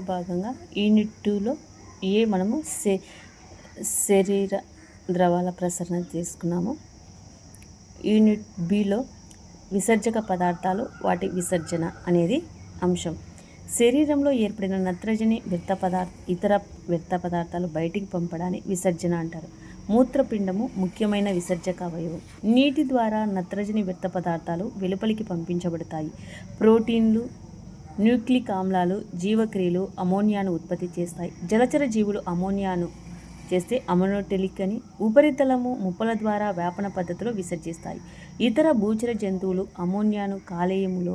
భాగంగా యూనిట్ టూలో ఏ మనము శే శరీర ద్రవాల ప్రసరణ తీసుకున్నాము యూనిట్ బిలో విసర్జక పదార్థాలు వాటి విసర్జన అనేది అంశం. శరీరంలో ఏర్పడిన నత్రజని వ్యర్థ పదార్థ ఇతర వ్యర్థ పదార్థాలు బయటికి పంపడాన్ని విసర్జన అంటారు. మూత్రపిండము ముఖ్యమైన విసర్జక అవయవం. నీటి ద్వారా నత్రజని వ్యర్థ పదార్థాలు వెలుపలికి పంపించబడతాయి. ప్రోటీన్లు న్యూక్లిక్ ఆమ్లాలు జీవక్రియలు అమోనియాను ఉత్పత్తి చేస్తాయి. జలచర జీవులు అమోనియాను చేస్తే అమోనోటెలిక్ అని ఉపరితలము ముప్పల ద్వారా వ్యాపన పద్ధతిలో విసర్జిస్తాయి ఇతర భూచర జంతువులు అమోనియాను కాలేయములో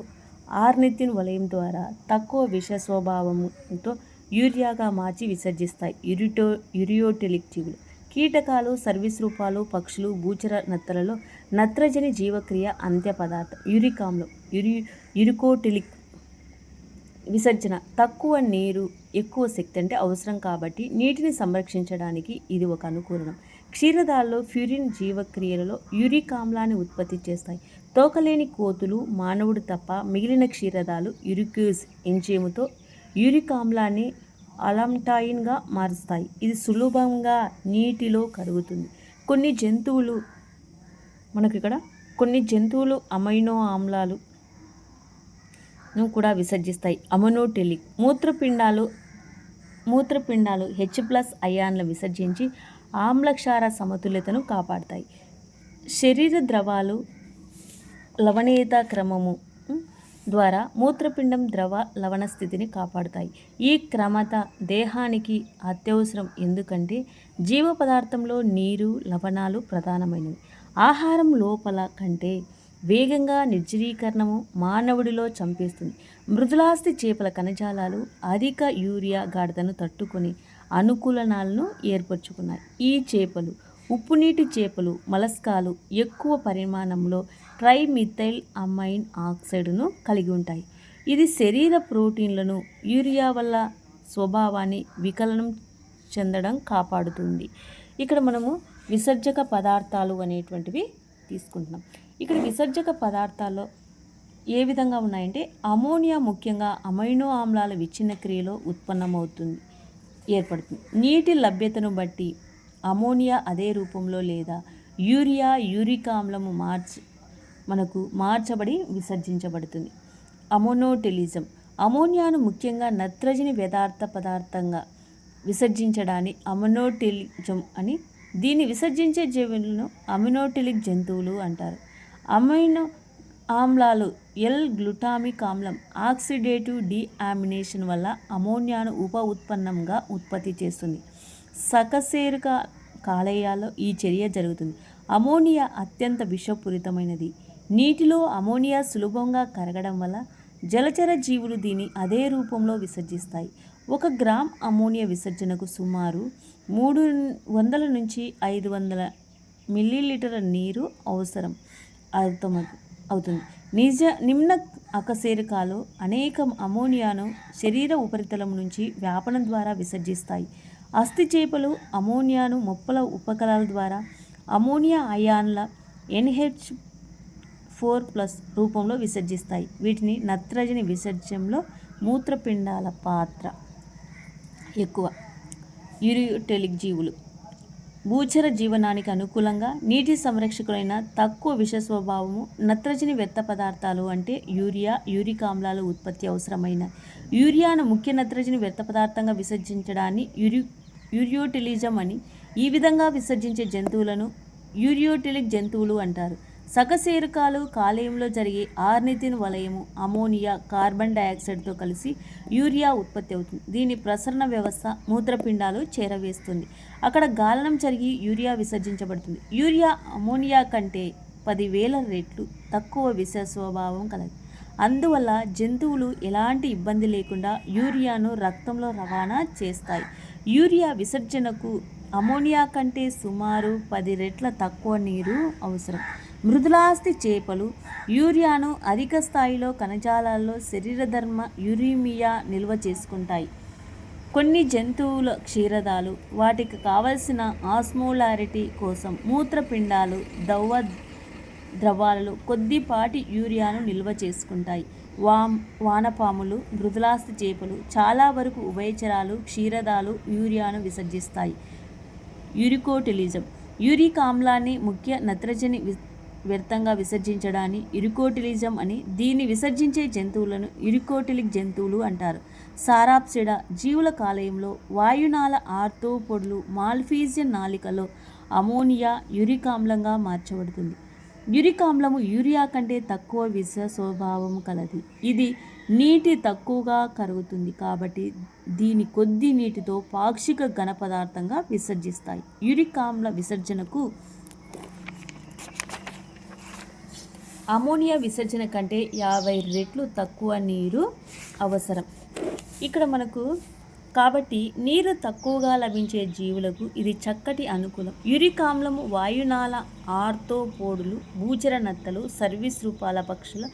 ఆర్నితిన్ వలయం ద్వారా తక్కువ విష స్వభావంతో యూరియాగా మార్చి విసర్జిస్తాయి యురిటో యురియోటెలిక్ జీవులు. కీటకాలు సర్వీస్ రూపాలు పక్షులు భూచర నత్తలలో నత్రజని జీవక్రియ అంత్య పదార్థం యూరిక్ యురి యురికోటెలిక్ విసర్జన. తక్కువ నీరు ఎక్కువ శక్తి అంటే అవసరం కాబట్టి నీటిని సంరక్షించడానికి ఇది ఒక అనుకూలనం. క్షీరదాల్లో ఫ్యూరిన్ జీవక్రియలలో యూరిక్ ఆమ్లాన్ని ఉత్పత్తి చేస్తాయి. తోకలేని కోతులు మానవుడు తప్ప మిగిలిన క్షీరదాలు యురిక్యూస్ ఎంజైముతో యూరిక్ ఆమ్లాన్ని అలంటాయిన్గా మారుస్తాయి. ఇది సులభంగా నీటిలో కరుగుతుంది. కొన్ని జంతువులు మనకు ఇక్కడ కొన్ని జంతువులు అమైనో ఆమ్లాలు ను కూడా విసర్జిస్తాయి. అమోనోటెలిక్ మూత్రపిండాలు మూత్రపిండాలు హెచ్ ప్లస్ అయాన్లు విసర్జించి ఆమ్లక్షార సమతుల్యతను కాపాడతాయి. శరీర ద్రవాలు లవణీయత క్రమము ద్వారా మూత్రపిండం ద్రవ లవణ స్థితిని కాపాడుతాయి. ఈ క్రమత దేహానికి అత్యవసరం ఎందుకంటే జీవ పదార్థంలో నీరు లవణాలు ప్రధానమైనవి. ఆహారం లోపల కంటే వేగంగా నిర్జలీకరణము మానవుడిలో చంపేస్తుంది. మృదులాస్తి చేపల కణజాలాలు అధిక యూరియా గాఢతను తట్టుకొని అనుకూలనాలను ఏర్పరచుకున్నాయి. ఈ చేపలు ఉప్పునీటి చేపలు మలస్కాలు ఎక్కువ పరిమాణంలో ట్రైమిథైల్ అమైన్ ఆక్సైడ్ను కలిగి ఉంటాయి. ఇది శరీర ప్రోటీన్లను యూరియా వల్ల స్వభావాన్ని వికలనం చెందడం కాపాడుతుంది. ఇక్కడ మనము విసర్జక పదార్థాలు అనేటువంటివి తీసుకుంటున్నాం. ఇక్కడ విసర్జక పదార్థాల్లో ఏ విధంగా ఉన్నాయంటే అమోనియా ముఖ్యంగా అమైనో ఆమ్లాల విచ్ఛిన్న క్రియలో ఉత్పన్నమవుతుంది ఏర్పడుతుంది. నీటి లభ్యతను బట్టి అమోనియా అదే రూపంలో లేదా యూరియా యూరిక్ ఆమ్లము మార్చి మనకు మార్చబడి విసర్జించబడుతుంది. అమోనోటెలిజం. అమోనియాను ముఖ్యంగా నత్రజని వ్యదార్థ పదార్థంగా విసర్జించడాన్ని అమోనోటెలిజం అని దీన్ని విసర్జించే జీవులను అమినోటిలిక్ జంతువులు అంటారు. అమైనో ఆమ్లాలు ఎల్ గ్లూటామిక్ ఆమ్లం ఆక్సిడేటివ్ డీఆమినేషన్ వల్ల అమోనియాను ఉప ఉత్పన్నంగా ఉత్పత్తి చేస్తుంది. సకశేరుక కాలేయాల్లో ఈ చర్య జరుగుతుంది. అమోనియా అత్యంత విషపూరితమైనది. నీటిలో అమోనియా సులభంగా కరగడం వల్ల జలచర జీవులు దీన్ని అదే రూపంలో విసర్జిస్తాయి. ఒక గ్రామ్ అమోనియా విసర్జనకు సుమారు మూడు వందల నుంచి ఐదు వందల మిల్లీలీటర్ల నీరు అవసరం. అర్థమవు అవుతుంది నిజ నిమ్న అకశేరుకాలు అనేక అమోనియాను శరీర ఉపరితలం నుంచి వ్యాపనం ద్వారా విసర్జిస్తాయి. అస్థి చేపలు అమోనియాను మొప్పల ఉపకలాల ద్వారా అమోనియా అయాన్ల ఎన్హెచ్ ఫోర్ ప్లస్ రూపంలో విసర్జిస్తాయి. వీటిని నత్రజని విసర్జనలో మూత్రపిండాల పాత్ర ఎక్కువ. యూరియోటెలిక్ జీవులు. భూచర జీవనానికి అనుకూలంగా నీటి సంరక్షకులైన తక్కువ విష స్వభావము నత్రజని వ్యర్థ పదార్థాలు అంటే యూరియా యూరిక్ ఆమ్లాలు ఉత్పత్తి అవసరమైన. యూరియాను ముఖ్య నత్రజని వ్యర్థ పదార్థంగా విసర్జించడాన్ని యూరి యూరియోటిలిజం అని ఈ విధంగా విసర్జించే జంతువులను యూరియోటిలిక్ జంతువులు అంటారు. సకశేరుకాలు కాలేయంలో జరిగే ఆర్నితిన్ వలయము అమోనియా కార్బన్ డయాక్సైడ్తో కలిసి యూరియా ఉత్పత్తి అవుతుంది. దీని ప్రసరణ వ్యవస్థ మూత్రపిండాలు చేరవేస్తుంది. అక్కడ గాలనం జరిగి యూరియా విసర్జించబడుతుంది. యూరియా అమోనియా కంటే పదివేల రెట్లు తక్కువ విష స్వభావం కలదు. అందువల్ల జంతువులు ఎలాంటి ఇబ్బంది లేకుండా యూరియాను రక్తంలో రవాణా చేస్తాయి. యూరియా విసర్జనకు అమోనియా కంటే సుమారు పది రెట్ల తక్కువ నీరు అవసరం. మృదులాస్తి చేపలు యూరియాను అధిక స్థాయిలో కణజాలాల్లో శరీరధర్మ యూరిమియా నిల్వ చేసుకుంటాయి. కొన్ని జంతువుల క్షీరదాలు వాటికి కావలసిన ఆస్మోలారిటీ కోసం మూత్రపిండాలు దవ్వ ద్రవాలలో కొద్దిపాటి యూరియాను నిల్వ చేసుకుంటాయి. వామ్ వానపాములు మృదులాస్థి చేపలు చాలా వరకు ఉభయచరాలు క్షీరదాలు యూరియాను విసర్జిస్తాయి. యూరికోటిలిజం యూరిక్ ఆమ్లాన్ని ముఖ్య నత్రజని వ్యర్థంగా విసర్జించడాన్ని యురికోటిలిజం అని దీన్ని విసర్జించే జంతువులను యురికోటిలిక్ జంతువులు అంటారు. సారాప్సిడ జీవుల కాలయంలో వాయునాల ఆర్థోపొడులు మాల్ఫీజియన్ నాలికలో అమోనియా యురిక్ ఆమ్లంగా మార్చబడుతుంది. యురికామ్లము యూరియా కంటే తక్కువ విష స్వభావం కలది. ఇది నీటి తక్కువగా కరుగుతుంది కాబట్టి దీని కొద్ది నీటితో పాక్షిక ఘన పదార్థంగా విసర్జిస్తాయి. యూరిక్ ఆమ్ల విసర్జనకు అమోనియా విసర్జన కంటే యాభై రెట్లు తక్కువ నీరు అవసరం. ఇక్కడ మనకు కాబట్టి నీరు తక్కువగా లభించే జీవులకు ఇది చక్కటి అనుకూలం. యురిక్ ఆమ్లము వాయునాల ఆర్తోపోడులు భూచర నత్తలు సర్వీస్ రూపాల పక్షుల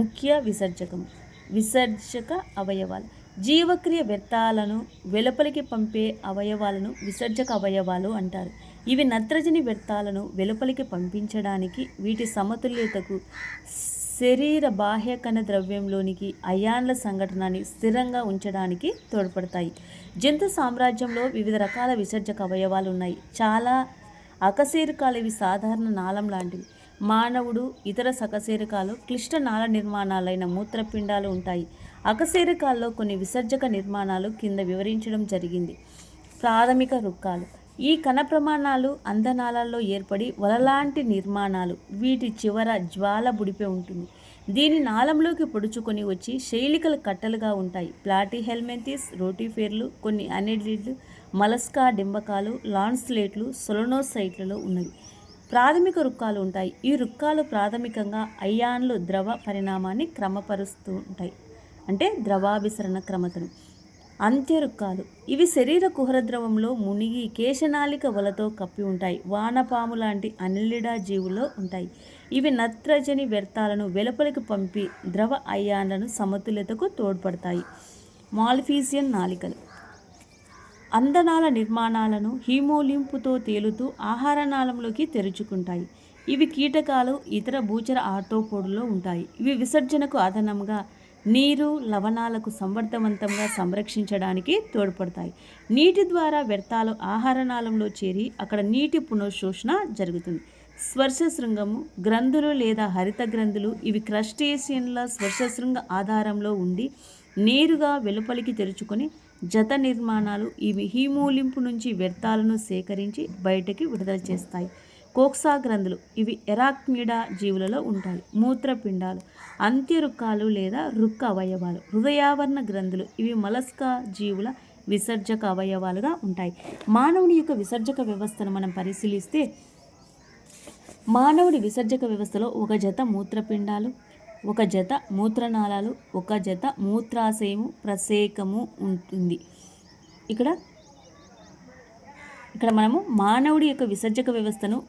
ముఖ్య విసర్జకం విసర్జక అవయవాలు. జీవక్రియ వ్యర్థాలను వెలుపలికి పంపే అవయవాలను విసర్జక అవయవాలు అంటారు. ఇవి నత్రజని వ్యర్థాలను వెలుపలికి పంపించడానికి వీటి సమతుల్యతకు శరీర బాహ్య కణ ద్రవ్యంలోనికి అయాన్ల సంఘటనని స్థిరంగా ఉంచడానికి తోడ్పడతాయి. జంతు సామ్రాజ్యంలో వివిధ రకాల విసర్జక అవయవాలు ఉన్నాయి. చాలా అకశేరుకాలు ఇవి సాధారణ నాళం లాంటివి. మానవుడు ఇతర సకశేరుకాలు క్లిష్ట నాళ నిర్మాణాలైన మూత్రపిండాలు ఉంటాయి. అకశీరకాల్లో కొన్ని విసర్జక నిర్మాణాలు కింద వివరించడం జరిగింది. ప్రాథమిక రుక్కాలు. ఈ కణ ప్రమాణాలు అందనాలలో ఏర్పడి వలలాంటి నిర్మాణాలు వీటి చివర జ్వాల బుడిపే ఉంటుంది. దీని నాళంలోకి పొడుచుకొని వచ్చి శైలికలు కట్టలుగా ఉంటాయి. ప్లాటీ హెల్మెంతిస్ రోటీఫేర్లు కొన్ని అనెడ్లిడ్లు మలస్కా డింబకాలు లాన్స్లేట్లు సొలనోసైట్లలో ఉన్నవి. ప్రాథమిక రుక్కాలు ఉంటాయి. ఈ రుక్కాలు ప్రాథమికంగా అయాన్లు ద్రవ పరిణామాన్ని క్రమపరుస్తూ ఉంటాయి. అంటే ద్రవాభిసరణ క్రమతను. అంత్యరుక్కాలు ఇవి శరీర కుహరద్రవంలో మునిగి కేశనాళిక వలతో కప్పి ఉంటాయి. వానపాము లాంటి అనిలిడా జీవుల్లో ఉంటాయి. ఇవి నత్రజని వ్యర్థాలను వెలుపలికి పంపి ద్రవ అయాన్లను సమతుల్యతకు తోడ్పడతాయి. మాల్ఫీసియన్ నాళికలు. అందనాల నిర్మాణాలను హీమోలింపుతో తేలుతూ ఆహార నాళంలోకి తెరుచుకుంటాయి. ఇవి కీటకాలు ఇతర భూచర ఆటోపోడులో ఉంటాయి. ఇవి విసర్జనకు అదనంగా నీరు లవణాలకు సమర్థవంతంగా సంరక్షించడానికి తోడ్పడతాయి. నీటి ద్వారా వ్యర్థాలు ఆహార నాళంలో చేరి అక్కడ నీటి పునఃశోషణ జరుగుతుంది. స్వర్శ శృంగము గ్రంథులు లేదా హరిత గ్రంథులు ఇవి క్రస్టేసియన్ల స్పర్శ శృంగ ఆధారంలో ఉండి నేరుగా వెలుపలికి తెరుచుకొని జత నిర్మాణాలు ఇవి హీమూలింపు నుంచి వ్యర్థాలను సేకరించి బయటకి విడుదల చేస్తాయి. కోక్సా గ్రంథులు ఇవి ఎరాక్మిడా జీవులలో ఉంటాయి. మూత్రపిండాలు అంత్యరుక్కాలు లేదా రుక్క అవయవాలు హృదయావరణ గ్రంథులు. ఇవి మలస్కా జీవుల విసర్జక అవయవాలుగా ఉంటాయి. మానవుని యొక్క విసర్జక వ్యవస్థను మనం పరిశీలిస్తే మానవుడి విసర్జక వ్యవస్థలో ఒక జత మూత్రపిండాలు ఒక జత మూత్రనాళాలు ఒక జత మూత్రాశయము ప్రసేకము ఉంటుంది. ఇక్కడ ఇక్కడ మనము మానవుడి యొక్క విసర్జక వ్యవస్థను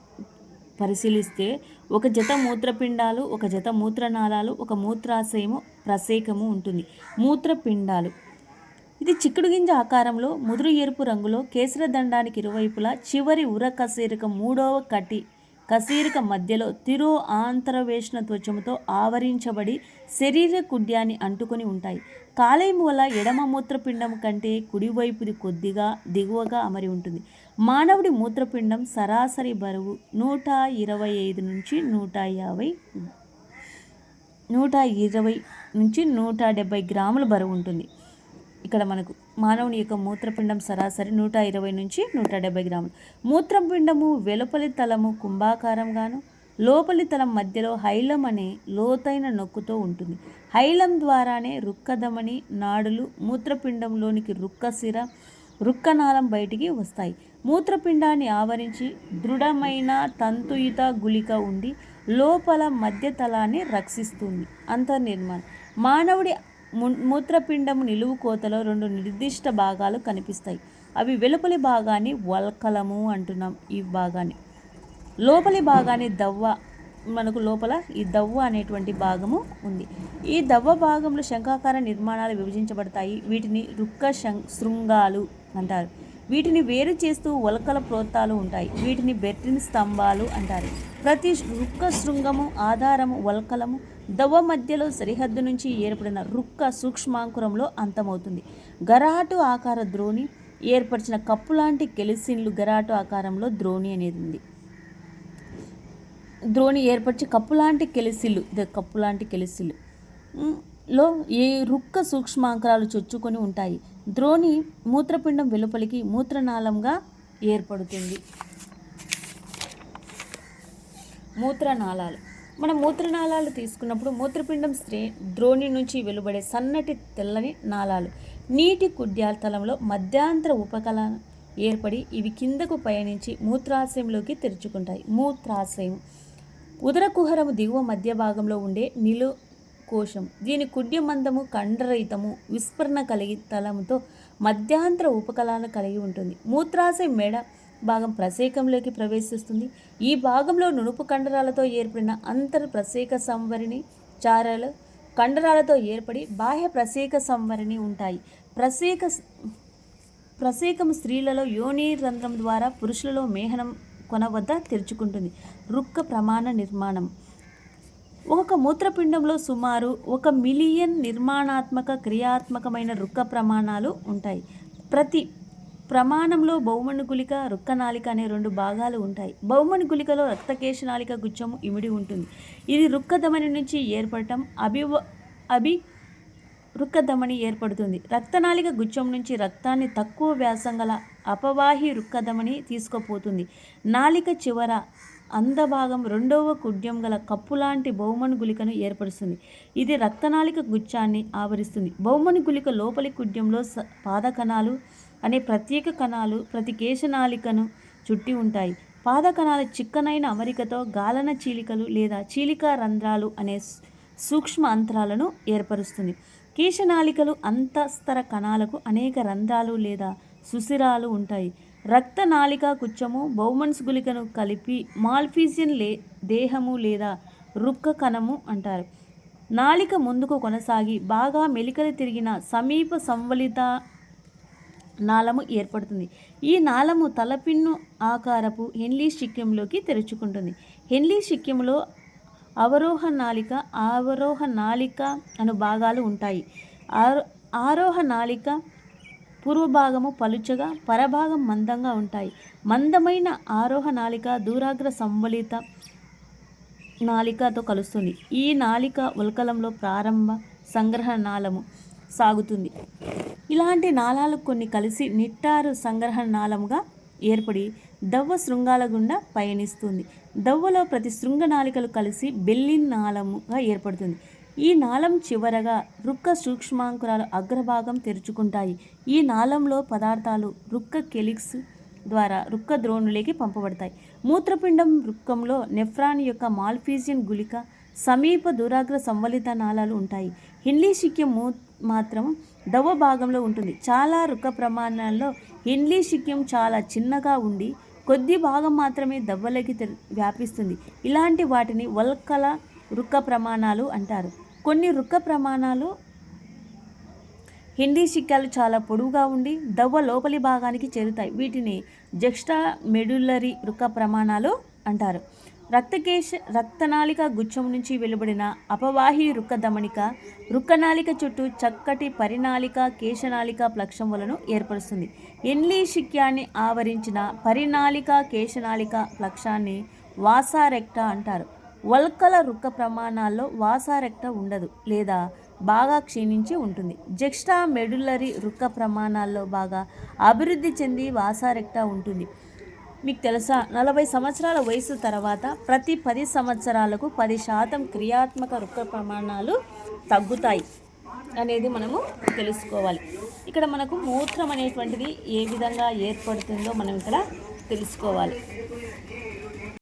పరిశీలిస్తే ఒక జత మూత్రపిండాలు ఒక జత మూత్రనాళాలు ఒక మూత్రాశయము ప్రసేకము ఉంటుంది. మూత్రపిండాలు. ఇది చిక్కుడు గింజ ఆకారంలో ముదురు ఎరుపు రంగులో కేసర దండానికి ఇరువైపులా చివరి ఉర కశేరుక మూడవ కటి కశేరుక మధ్యలో తిరో ఆంతరవేషణ త్వచముతో ఆవరించబడి శరీర కుడ్యాన్ని అంటుకొని ఉంటాయి. కాలేయం వల్ల ఎడమ మూత్రపిండం కంటే కుడివైపుది కొద్దిగా దిగువగా అమరి ఉంటుంది. మానవుడి మూత్రపిండం సరాసరి బరువు నూట ఇరవై ఐదు నుంచి నూట యాభై నూట ఇరవై నుంచి నూట డెబ్బై గ్రాముల బరువు ఉంటుంది. ఇక్కడ మనకు మానవుని యొక్క మూత్రపిండం సరాసరి నూట ఇరవై నుంచి నూట డెబ్బై గ్రాములు. మూత్రపిండము వెలుపలి తలము కుంభాకారంగాను లోపలి తలం మధ్యలో హైలం అనే లోతైన నొక్కుతో ఉంటుంది. హైలం ద్వారానే రుక్కధమని నాడులు మూత్రపిండంలోనికి రుక్కశిర రుక్కనాళం బయటికి వస్తాయి. మూత్రపిండాన్ని ఆవరించి దృఢమైన తంతుయుత గుళిక ఉండి లోపల మధ్యతలాన్ని రక్షిస్తుంది. అంతర్నిర్మాణం. మానవుడి మూత్రపిండము నిలువు కోతలో రెండు నిర్దిష్ట భాగాలు కనిపిస్తాయి. అవి వెలుపలి భాగాన్ని వల్కలము అంటున్నాం ఈ భాగాన్ని. లోపలి భాగాన్ని దవ్వ మనకు లోపల ఈ దవ్వ అనేటువంటి భాగము ఉంది. ఈ దవ్వ భాగంలో శంఖాకార నిర్మాణాలు విభజించబడతాయి. వీటిని రుక్క శృంగాలు అంటారు. వీటిని వేరు చేస్తూ ఒలకల ప్రోత్తాలు ఉంటాయి. వీటిని బెట్టిన స్తంభాలు అంటారు. ప్రతి రుక్క శృంగము ఆధారము వల్కలము దవ మధ్యలో సరిహద్దు నుంచి ఏర్పడిన రుక్క సూక్ష్మాంకురంలో అంతమవుతుంది. గరాటు ఆకార ద్రోణి ఏర్పరిచిన కప్పు లాంటి కెలిసిన్లు గరాటు ఆకారంలో ద్రోణి అనేది ఉంది. ద్రోణి ఏర్పరిచి కప్పు లాంటి కెలిసిల్లు ద కప్పు లాంటి కెలిసిల్లు లో ఏ రుక్క సూక్ష్మాంకరాలు చొచ్చుకొని ఉంటాయి? ద్రోణి మూత్రపిండం వెలుపలికి మూత్రనాళంగా ఏర్పడుతుంది. మూత్రనాళాలు. మన మూత్రనాళాలు తీసుకున్నప్పుడు మూత్రపిండం స్త్రీ ద్రోణి నుంచి వెలువడే సన్నటి తెల్లని నాళాలు. నీటి కుడ్యాతలంలో మధ్యాంతర ఉపకల ఏర్పడి ఇవి కిందకు పయనించి మూత్రాశయంలోకి తెరుచుకుంటాయి. మూత్రాశయం. ఉదర కుహరము దిగువ మధ్య భాగంలో ఉండే నిలు కోశం. దీని కుడ్యమందము కండరహితము విస్ఫరణ కలిగి తలముతో మధ్యాంతర ఉపకలాలను కలిగి ఉంటుంది. మూత్రాశయ మెడ భాగం ప్రసేకంలోకి ప్రవేశిస్తుంది. ఈ భాగంలో నునుపు కండరాలతో ఏర్పడిన అంతర్ ప్రసేక సంవరిణి చారలు కండరాలతో ఏర్పడి బాహ్య ప్రసేక సంవరిణి ఉంటాయి. ప్రసేక ప్రసేకము స్త్రీలలో యోని రంధ్రం ద్వారా పురుషులలో మేహనం కొన వద్ద తెరుచుకుంటుంది. రుక్క ప్రమాణ నిర్మాణం. ఒక మూత్రపిండంలో సుమారు ఒక మిలియన్ నిర్మాణాత్మక క్రియాత్మకమైన రుక్క ప్రమాణాలు ఉంటాయి. ప్రతి ప్రమాణంలో బహుమణి గుళిక రుక్కనాళిక అనే రెండు భాగాలు ఉంటాయి. బహుమణి గుళికలో రక్తకేశనాళిక గుచ్చము ఇమిడి ఉంటుంది. ఇది రుక్కధమని నుంచి ఏర్పడటం అభివ అభి రుక్కధమని ఏర్పడుతుంది. రక్తనాళిక గుచ్చం నుంచి రక్తాన్ని తక్కువ వ్యాసం గల అపవాహి రుక్కధమని తీసుకుపోతుంది. నాళిక చివర అందభాగం రెండవ కుడ్యం గల కప్పులాంటి బహుమణి గుళికను ఏర్పరుస్తుంది. ఇది రక్తనాళిక గుచ్చాన్ని ఆవరిస్తుంది. బహుమని గుళిక లోపలి కుడ్యంలో స పాదకణాలు అనే ప్రత్యేక కణాలు ప్రతి కేశనాళికను చుట్టి ఉంటాయి. పాదకణాల చిక్కనైన అమరికతో గాలన చీలికలు లేదా చీలికా రంధ్రాలు అనే సూక్ష్మ అంతరాలను ఏర్పరుస్తుంది. కేశనాళికలు అంతస్తర కణాలకు అనేక రంధ్రాలు లేదా సుసిరాలు ఉంటాయి. రక్త నాళికా కుచ్చము బౌమన్స్ గుళికను కలిపి మాల్ఫీజియన్ లే దేహము లేదా రుక్క కణము అంటారు. నాళిక ముందుకు కొనసాగి బాగా మెలికలు తిరిగిన సమీప సంవలిత నాళము ఏర్పడుతుంది. ఈ నాళము తలపిన్ను ఆకారపు హెన్లీ శిక్యంలోకి తెరుచుకుంటుంది. హెన్లీ శిక్యంలో అవరోహ నాళిక ఆవరోహ నాళిక అను భాగాలు ఉంటాయి. ఆరో ఆరోహ నాళిక పూర్వభాగము పలుచగా పరభాగం మందంగా ఉంటాయి. మందమైన ఆరోహ నాళిక దూరాగ్ర సంవలిత నాళికతో కలుస్తుంది. ఈ నాళిక ఉల్కలంలో ప్రారంభ సంగ్రహ నాళము సాగుతుంది. ఇలాంటి నాళాలు కొన్ని కలిసి నిట్టారు సంగ్రహ నాళముగా ఏర్పడి దవ్వ శృంగాల గుండా పయనిస్తుంది. దవ్వలో ప్రతి శృంగ నాళికలు కలిసి బెల్లిన్ నాళముగా ఏర్పడుతుంది. ఈ నాళం చివరగా రుక్క సూక్ష్మాంకురాలు అగ్రభాగం తెరుచుకుంటాయి. ఈ నాళంలో పదార్థాలు రుక్క కెలిక్స్ ద్వారా రుక్క ద్రోణులకి పంపబడతాయి. మూత్రపిండం రుక్కంలో నెఫ్రాన్ యొక్క మాల్ఫీజియన్ గుళిక సమీప దూరాగ్ర సంవలిత నాళాలు ఉంటాయి. హిన్లీ శిక్యం మూ మాత్రం దవ భాగంలో ఉంటుంది. చాలా రుక్క ప్రమాణాల్లో హిన్లీ శిక్యం చాలా చిన్నగా ఉండి కొద్ది భాగం మాత్రమే దవ్వలకి వ్యాపిస్తుంది. ఇలాంటి వాటిని వల్కల రుక్క ప్రమాణాలు అంటారు. కొన్ని రుక్క ప్రమాణాలు హిందీ సిక్కాలు చాలా పొడవుగా ఉండి దవ్వ లోపలి భాగానికి చేరుతాయి. వీటిని జెక్స్టా మెడులరీ రుక్క ప్రమాణాలు అంటారు. రక్తకేశ రక్తనాళిక గుచ్చం నుంచి వెలువడిన అపవాహి రుక్క దమనిక రుక్కనాళిక చుట్టూ చక్కటి పరినాళిక కేశనాళిక ప్లక్షం వలను ఏర్పరుస్తుంది. ఎన్లీ శిక్యాన్ని ఆవరించిన పరినాళిక కేశనాళిక ప్లక్షాన్ని వాసారెక్ట అంటారు. వల్కల రుక్క ప్రమాణాల్లో వాసారెక్ట ఉండదు లేదా బాగా క్షీణించి ఉంటుంది. జెక్స్టా మెడులరీ రుక్క ప్రమాణాల్లో బాగా అభివృద్ధి చెంది వాసారెక్ట ఉంటుంది. మీకు తెలుసా? నలభై సంవత్సరాల వయసు తర్వాత ప్రతి పది సంవత్సరాలకు పది శాతం క్రియాత్మక రుక్క ప్రమాణాలు తగ్గుతాయి అనేది మనము తెలుసుకోవాలి. ఇక్కడ మనకు మూత్రం అనేటువంటిది ఏ విధంగా ఏర్పడుతుందో మనం ఇక్కడ తెలుసుకోవాలి.